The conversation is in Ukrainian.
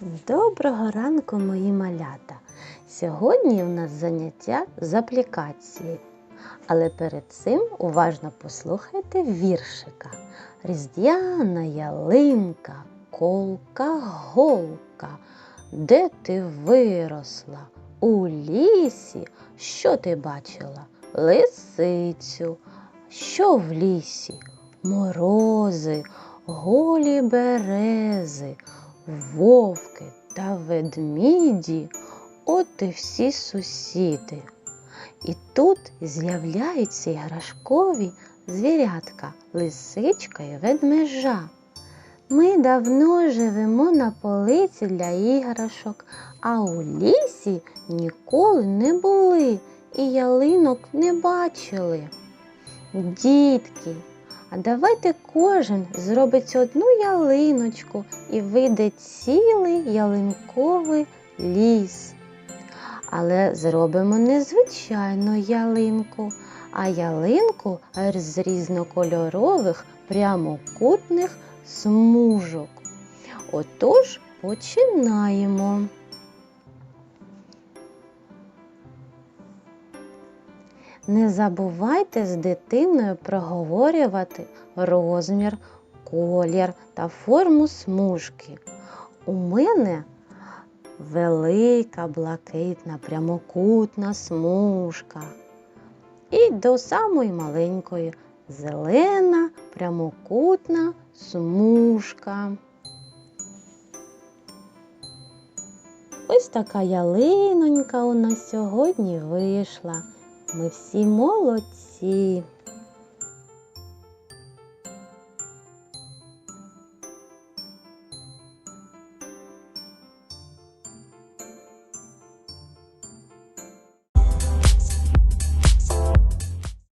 Доброго ранку, мої малята! Сьогодні у нас заняття з аплікації. Але перед цим уважно послухайте віршика. Різдвяна ялинка, колка голка. Де ти виросла? У лісі. Що ти бачила? Лисицю. Що в лісі? Морози, голі берези, вовки та ведміді, от і всі сусіди. І тут з'являються іграшкові звірятка, лисичка і ведмежа. Ми давно живемо на полиці для іграшок, а у лісі ніколи не були і ялинок не бачили. Дітки, а давайте кожен зробить одну ялиночку і вийде цілий ялинковий ліс. Але зробимо не звичайну ялинку, а ялинку з різнокольорових прямокутних смужок. Отож починаємо. Не забувайте з дитиною проговорювати розмір, колір та форму смужки. У мене велика блакитна прямокутна смужка. І до самої маленької зелена прямокутна смужка. Ось така ялинонька у нас сьогодні вийшла. Ми всі молодці.